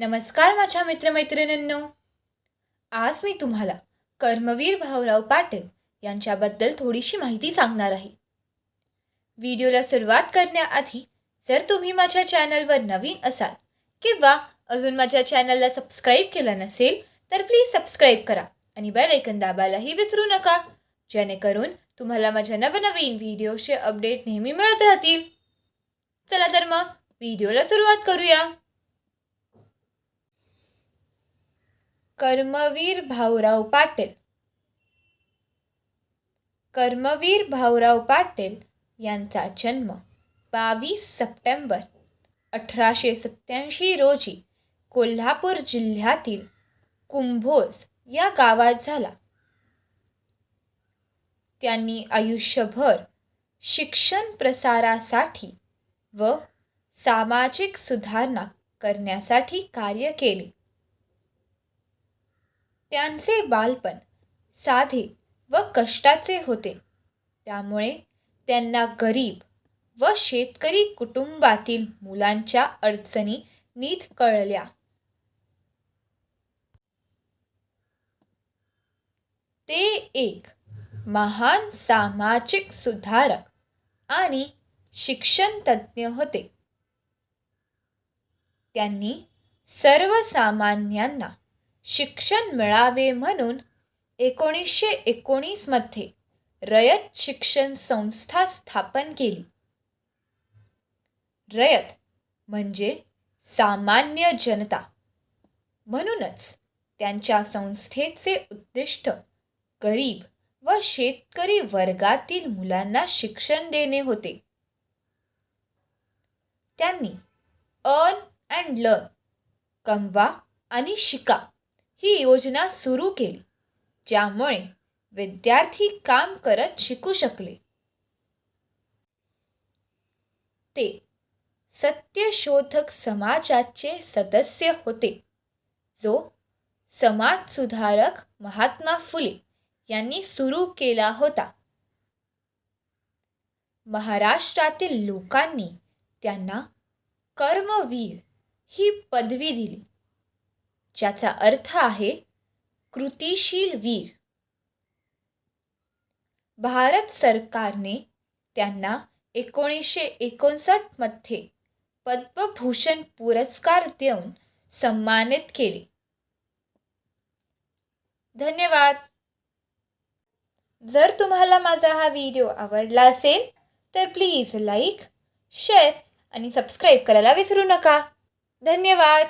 नमस्कार माझ्या मित्रमैत्रिणींनो. आज मी तुम्हाला कर्मवीर भाऊराव पाटील यांच्याबद्दल थोडीशी माहिती सांगणार आहे. व्हिडिओला सुरुवात करण्याआधी जर तुम्ही माझ्या चॅनलवर नवीन असाल किंवा अजून माझ्या चॅनलला सबस्क्राईब केलं नसेल तर प्लीज सबस्क्राईब करा आणि बेल ऐकन दाबायलाही विसरू नका जेणेकरून तुम्हाला माझ्या नवनवीन व्हिडिओचे अपडेट नेहमी मिळत राहतील. चला तर मग व्हिडिओला सुरुवात करूया. कर्मवीर भाऊराव पाटील. कर्मवीर भाऊराव पाटील यांचा जन्म बावीस सप्टेंबर अठराशे सत्याऐंशी रोजी कोल्हापूर जिल्ह्यातील कुंभोज या गावात झाला. त्यांनी आयुष्यभर शिक्षण प्रसारासाठी व सामाजिक सुधारणा करण्यासाठी कार्य केले. त्यांचे बालपण साधे व कष्टाचे होते. त्यामुळे त्यांना गरीब व शेतकरी कुटुंबातील मुलांच्या अडचणी नीट कळल्या. ते एक महान सामाजिक सुधारक आणि शिक्षणतज्ज्ञ होते. त्यांनी सर्वसामान्यांना शिक्षण मिळावे म्हणून एकोणीसशे एकोणीसमध्ये रयत शिक्षण संस्था स्थापन केली. रयत म्हणजे सामान्य जनता. म्हणूनच त्यांच्या संस्थेचे उद्दिष्ट गरीब व शेतकरी वर्गातील मुलांना शिक्षण देणे होते. त्यांनी अर्न अँड लर्न कमवा आणि शिका ही योजना सुरू केली ज्यामुळे विद्यार्थी काम करत शिकू शकले. ते सत्यशोधक समाजाचे सदस्य होते जो समाजसुधारक महात्मा फुले यांनी सुरू केला होता. महाराष्ट्रातील लोकांनी त्यांना कर्मवीर ही पदवी दिली. ज्याचा अर्थ आहे कृतिशील वीर. भारत सरकारने त्यांना एकोणीसशे एकोणसाठमध्ये पद्मभूषण पुरस्कार देऊन सन्मानित केले. धन्यवाद. जर तुम्हाला माझा हा व्हिडिओ आवडला असेल तर प्लीज लाईक शेअर आणि सबस्क्राईब करायला विसरू नका. धन्यवाद.